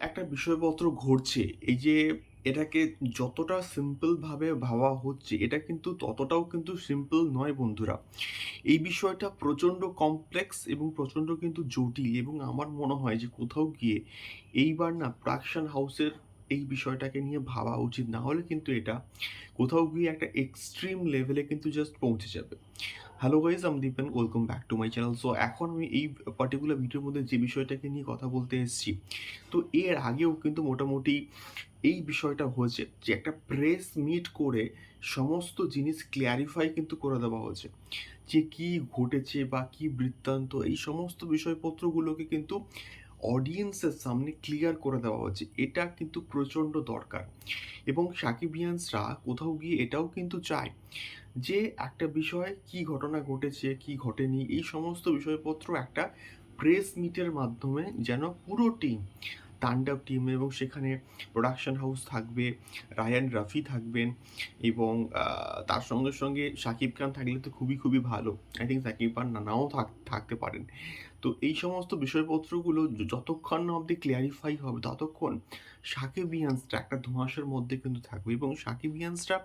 একটা বিষয়পত্র ঘটছে। এই যে এটাকে যতটা সিম্পল ভাবে ভাবা হচ্ছে, এটা কিন্তু ততটাও কিন্তু সিম্পল নয় বন্ধুরা। এই বিষয়টা প্রচণ্ড কমপ্লেক্স এবং প্রচণ্ড কিন্তু জটিল এবং আমার মনে হয় যে কোথাও গিয়ে এইবার না প্রোডাকশন হাউসের এই বিষয়টাকে নিয়ে ভাবা উচিত। না হলে কিন্তু এটা কোথাও গিয়ে একটা এক্সট্রিম লেভেলে কিন্তু জাস্ট পৌঁছে যাবে। হ্যালো গাইজ আমি Dipen welcome back to my channel so এখন আমি এই পার্টিকুলার ভিডিওর মধ্যে যে বিষয়টাকে নিয়ে কথা বলতে এসেছি, তো এর আগেও কিন্তু মোটামুটি এই বিষয়টা হয়েছে যে একটা প্রেস মিট করে সমস্ত জিনিস ক্লিয়ারিফাই কিন্তু করে দেওয়া হয়েছে যে কি ঘটেছে বা কী বৃত্তান্ত, এই সমস্ত বিষয়পত্রগুলোকে কিন্তু অডিয়েন্সের সামনে ক্লিয়ার করে দেওয়া হচ্ছে এটা কিন্তু প্রচণ্ড দরকার। এবং সাকিবিয়ান্সরা কোথাও গিয়ে এটাও কিন্তু চায় যে একটা বিষয়ে কি ঘটনা ঘটেছে, কি ঘটেনি, এই সমস্ত বিষয়পত্র একটা প্রেস মিটের মাধ্যমে যেন পুরো টিম তাণ্ডব টিম এবং সেখানে প্রোডাকশন হাউস থাকবে, রায়ান রাফি থাকবেন এবং তার সঙ্গে সঙ্গে শাকিব খান থাকলে তো খুবই খুবই ভালো। আই থিঙ্ক শাকিব খান থাক, থাকতে পারেন। তো এই সমস্ত বিষয়পত্রগুলো যতক্ষণ না অবধি ক্লিয়ারিফাই হবে, ততক্ষণ সাকিবিয়ান্সটা একটা ধোঁয়াশার মধ্যে কিন্তু থাকবে এবং সাকিবিয়ান্সটা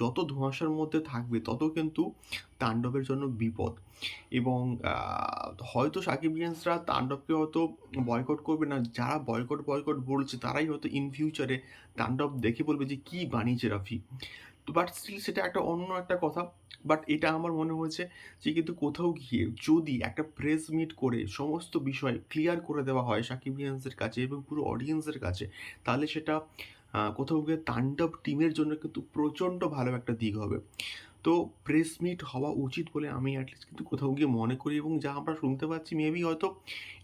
যত ধোঁয়াশার মধ্যে থাকবে, তত কিন্তু তাণ্ডবের জন্য বিপদ। এবং হয়তো সাকিবিয়ান্সরা তাণ্ডবকে হয়তো বয়কট করবে না। যারা বয়কট বয়কট বলছে, তারাই হয়তো ইন ফিউচারে তাণ্ডব দেখে বলবে যে, কি বানিয়েছে রাফি? তো বাট স্টিল সেটা একটা অন্য একটা কথা। বাট এটা আমার মনে হয়েছে যে, কিন্তু কোথাও গিয়ে যদি একটা প্রেস মিট করে সমস্ত বিষয় ক্লিয়ার করে দেওয়া হয় সাকিবিয়ান্সের কাছে এবং পুরো অডিয়েন্সের কাছে, তাহলে সেটা কোথাও গিয়ে তাণ্ডব টিমের জন্য কিন্তু প্রচণ্ড ভালো একটা দিক হবে। তো প্রেস মিট হওয়া উচিত বলে আমি অ্যাটলিস্ট কিন্তু কোথাও গিয়ে মনে করি এবং যা আমরা শুনতে পাচ্ছি মেবি হয়তো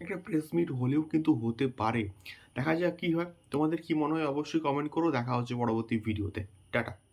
একটা প্রেস মিট হলেও কিন্তু হতে পারে। দেখা যাক কী হয়। তোমাদের কি মনে হয় অবশ্যই কমেন্ট করো। দেখা হচ্ছে পরবর্তী ভিডিওতে টাটা।